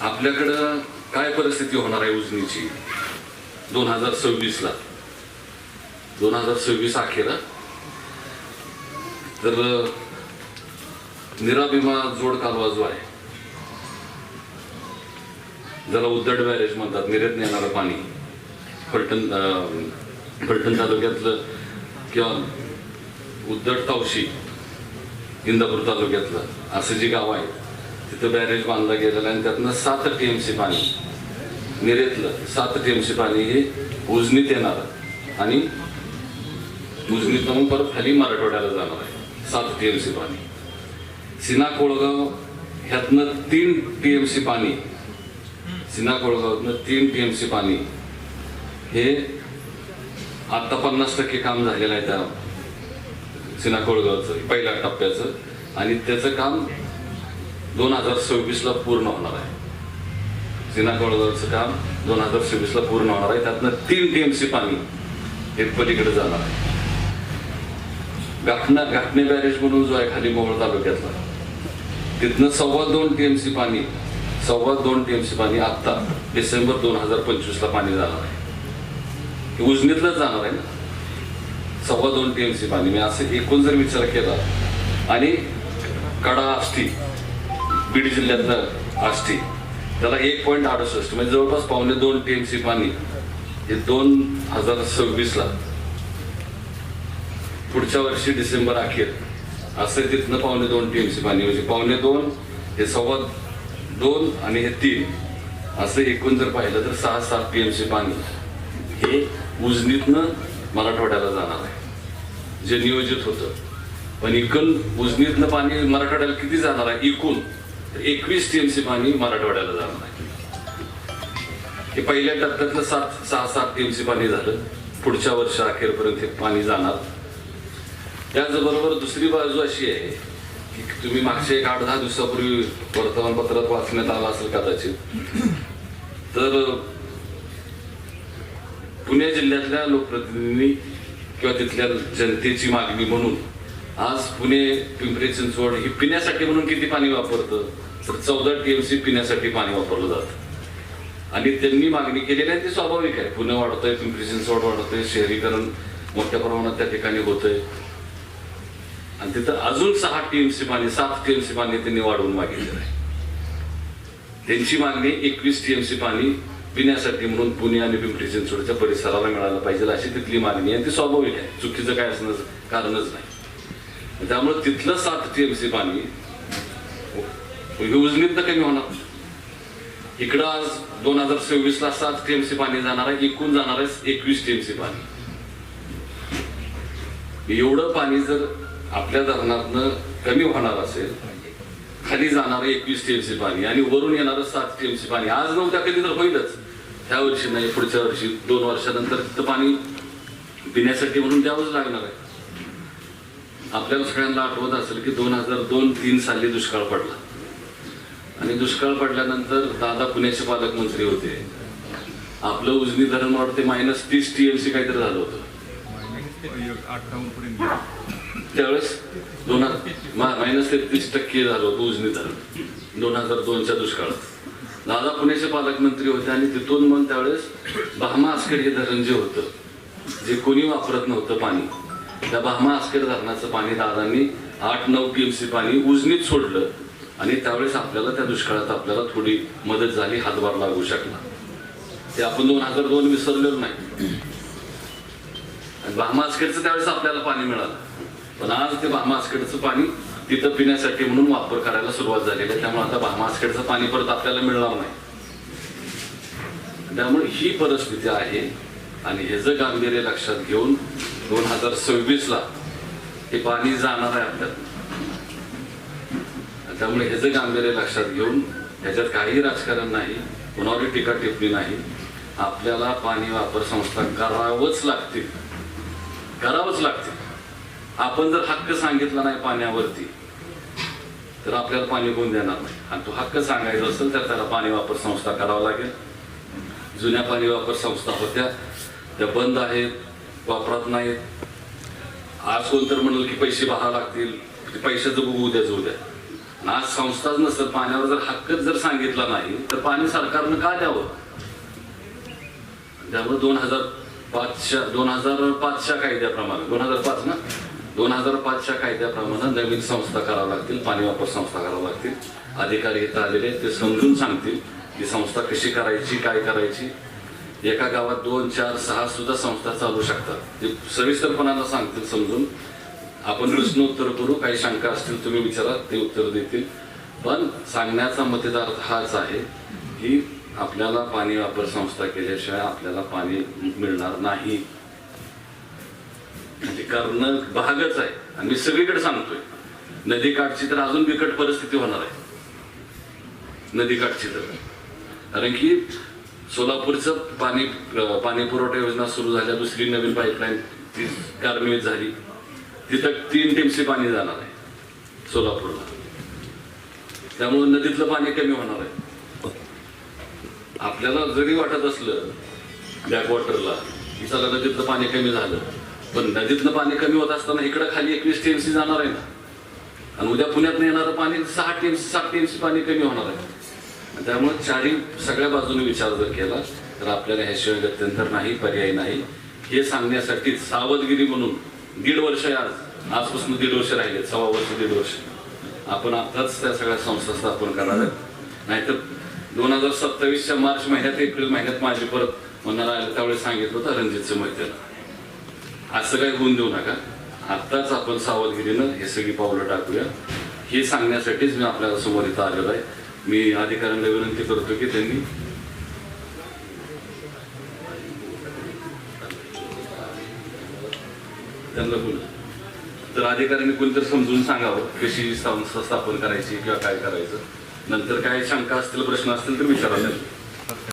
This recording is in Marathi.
आपल्याकडं काय परिस्थिती होणार आहे उजनीची? दोन हजार सव्वीसला. दोन हजार सव्वीस अखेर. तर निराभिमा जोड कालवा जो आहे ज्याला उद्धड बॅरेज म्हणतात मिरेत नेणारं पाणी फलटण फलटण तालुक्यातलं किंवा उद्धड तावशी इंदापूर तालुक्यातलं असं जी गाव आहे तिथं बॅरेज बांधलं गेलेलं आहे आणि त्यातनं सात टी एम सी पाणी निरेतलं. सात टी एम सी पाणी हे उजनीत येणार आणि उजनीत मग परत खाली मराठवाड्याला जाणार आहे. सात टी एम सी पाणी. सिना कोळगाव ह्यातनं तीन टी एम सी पाणी सिना कोळगावातनं तीन टी एम सी पाणी हे आता पन्नास टक्के काम झालेलं आहे त्या सिना कोळगावचं पहिल्या टप्प्याचं. आणि त्याचं काम दोन हजार सव्वीसला पूर्ण होणार आहे. सिना कोळगावचं काम दोन हजार सव्वीसला पूर्ण होणार आहे. त्यातनं तीन टी एम सी पाणी हे पलीकडे जाणार आहे. गाठणा गाठणे बॅरेज म्हणून जो आहे खाली मोहोळ तालुक्यातला तिथनं सव्वा दोन टी एम सी पाणी सव्वा दोन टी एम सी पाणी आत्ता डिसेंबर दोन हजार पंचवीसला पाणी जाणार आहे. हे उजनीतलंच जाणार आहे ना? सव्वा दोन टी एम सी पाणी. मी असं एकूण जर विचार केला आणि कडा आष्टी बीड जिल्ह्यातलं आष्टी. त्याला एक पॉईंट अडुसष्ट. म्हणजे जवळपास पावणे दोन टी एम सी पाणी हे दोन हजार सव्वीसला. पुढच्या वर्षी डिसेंबर अखेर. असं तिथनं पावणे दोन टी एम सी पाणी. म्हणजे पावणे दोन हे सव्वा दोन आणि हे तीन. असं एकूण जर पाहिलं तर सहा सात टी एम सी पाणी हे उजनीतनं मराठवाड्याला जाणार आहे. जे नियोजित होतं. पण एकूण उजनीतनं पाणी मराठवाड्याला किती जाणार आहे? एकूण. एकवीस टी एम सी पाणी मराठवाड्याला जाणार आहे. हे पहिल्या टप्प्यातलं सात सहा सात टी एम सी पाणी झालं. पुढच्या वर्ष अखेरपर्यंत हे पाणी जाणार. त्याचबरोबर दुसरी बाजू अशी आहे की तुम्ही मागच्या एक आठ दहा दिवसापूर्वी वर्तमानपत्रात वाचण्यात आला असेल कदाचित. तर पुणे जिल्ह्यातल्या लोकप्रतिनिधींनी किंवा तिथल्या जनतेची मागणी म्हणून आज पुणे पिंपरी चिंचवड ही पिण्यासाठी म्हणून किती पाणी वापरतं? तर चौदा टीएमसी पिण्यासाठी पाणी वापरलं जातं. आणि त्यांनी मागणी केलेली आहे ती स्वाभाविक आहे. पुणे वाढतंय पिंपरी चिंचवड वाढतंय शहरीकरण मोठ्या प्रमाणात त्या ठिकाणी होतंय. आणि तिथं अजून सहा टीएमसी पाणी सात टीएमसी पाणी त्यांनी वाढवून मागितलेलं आहे. त्यांची मागणी एकवीस टीएमसी पाणी पिण्यासाठी म्हणून पुणे आणि पिंपरी चिंचवडच्या परिसराला मिळालं पाहिजे अशी तिथली मागणी आहे ती स्वाभाविक आहे. चुकीचं काय असणं कारणच नाही. त्यामुळे तिथलं सात टीएमसी पाणी योजनेत कमी होणार. इकडं आज दोन हजार सव्वीस ला सात टीएमसी पाणी जाणार आहे एकूण जाणार आहे एकवीस टीएमसी पाणी. एवढं पाणी जर आपल्या धरणातनं कमी होणार असेल खाली जाणार एकवीस टीएमसी पाणी आणि वरून येणार सात टीएमसी पाणी. आज नव्हत्या कधी तर होईलच. ह्या वर्षी नाही पुढच्या वर्षी दोन वर्षानंतर तिथं पाणी पिण्यासाठी म्हणून द्यावंच लागणार आहे. आपल्याला सगळ्यांना आठवत असेल की दोन हजार दोन तीन साली दुष्काळ पडला. आणि दुष्काळ पडल्यानंतर दादा पुण्याचे पालकमंत्री होते. आपलं उजनी धरण वाटते मायनस तीस टीएमसी काहीतरी झालं होतं. त्यावेळेस दोन मायनस तेहतीस टक्के झालं होतं उजनी धरण. दोन हजार दोनच्या दुष्काळात. दादा पुण्याचे पालकमंत्री होते आणि तिथून मग त्यावेळेस बहामा आसखेड हे धरण जे होतं जे कोणी वापरत नव्हतं पाणी त्या भामा आस्कर धरणाचं पाणी दादांनी आठ नऊ टीएमसी पाणी उजनीत सोडलं. आणि त्यावेळेस आपल्याला त्या दुष्काळात आपल्याला थोडी मदत झाली हातभार लागू शकला. ते आपण दोन हजार दोन विसरलेलो नाही. आणि भामास्केडचं त्यावेळेस आपल्याला पाणी मिळालं. पण आज ते भामास्केडचं पाणी तिथं पिण्यासाठी म्हणून वापर करायला सुरुवात झालेली आहे. त्यामुळे आता भामास्केडचं पाणी परत आपल्याला मिळणार नाही. त्यामुळे ही परिस्थिती आहे. आणि हे जर गांभीर्य लक्षात घेऊन दोन हजार सव्वीस ला हे पाणी जाणार आहे आपल्यात. त्यामुळे ह्याचं गांभीर्य लक्षात घेऊन ह्याच्यात काही राजकारण नाही कुणावरही टीका टिप्पणी नाही आपल्याला पाणी वापर संस्था करावंच लागतील. करावंच लागते आपण जर हक्क सांगितला नाही पाण्यावरती तर आपल्याला पाणी कोण देणार नाही. आणि तो हक्क सांगायचा असेल तर त्याला पाणी वापर संस्था करावं लागेल. जुन्या पाणी वापर संस्था होत्या त्या बंद आहेत. वापरात नाहीत. आज कोणतर म्हणलं की पैसे भरावे लागतील. पैशाचं बघू उद्याच उद्या आज संस्थाच नसतं पाण्यावर जर हक्कच जर सांगितला नाही तर पाणी सरकारनं का द्यावं? त्यामुळे दोन हजार पाचच्या दोन हजार पाचच्या कायद्याप्रमाणे दोन हजार पाच ना? दोन हजार पाचच्या कायद्याप्रमाणे नवीन संस्था कराव्या लागतील पाणी वापर संस्था कराव्या लागतील. अधिकारी इथं आलेले आहेत, ते समजून सांगतील की संस्था कशी करायची काय करायची. एका गावात दोन चार सहा सुद्धा संस्था चालू शकतात. ते सविस्तरपणाला सांगतील समजून. आपण प्रश्न उत्तर करू काही शंका असतील तुम्ही विचारा ते उत्तर देतील. पण सांगण्याचा मतदार हाच आहे की आपल्याला पाणी वापर संस्था केल्याशिवाय आपल्याला पाणी मिळणार नाही. म्हणजे करणं भागच आहे. आणि मी सगळीकडे सांगतोय. नदीकाठची तर अजून बिकट परिस्थिती होणार आहे. नदीकाठची तर. कारण की सोलापूरचं पाणी पाणी पुरवठा योजना सुरू झाल्या दुसरी नवीन पाईपलाईन ती कार्यान्वित झाली. तिथं तीन टीमसी पाणी जाणार आहे सोलापूरला. त्यामुळे नदीतलं पाणी कमी होणार आहे. आपल्याला जरी वाटत असलं बॅकवॉटरला की चला नदीतलं पाणी कमी झालं पण नदीतलं पाणी कमी होत असताना इकडं खाली एकवीस टीएमसी जाणार आहे ना. आणि उद्या पुण्यात येणारं पाणी सहा टीएमसी सात टीएमसी पाणी कमी होणार आहे. त्यामुळे चारही सगळ्या बाजूने विचार जर केला तर आपल्याला ह्याशिवाय गत्यंतर नाही पर्याय नाही. हे सांगण्यासाठी सावधगिरी म्हणून दीड वर्ष आज आजपासून दीड वर्ष राहिले सव्वा वर्ष दीड वर्ष. आपण आताच त्या सगळ्या संस्था स्थापन कराव्यात नाहीतर दोन हजार सत्तावीसच्या मार्च महिन्यात एप्रिल महिन्यात माझी परत म्हणणार आलं त्यावेळेस सांगितलं होतं रणजितचं मैत्रीला असं काही होऊन देऊ नका. आत्ताच आपण सावधगिरीनं हे सगळी पावलं टाकूया. हे सांगण्यासाठीच मी आपल्यासमोर इथं आलेलो आहे. मी अधिकाऱ्यांना विनंती करतो की त्यांनी त्यांना बोल. तर अधिकाऱ्यांनी कोणतरी समजून सांगावं कशी संस्था स्थापन करायची किंवा काय करायचं. नंतर काय शंका असतील प्रश्न असतील तर विचारा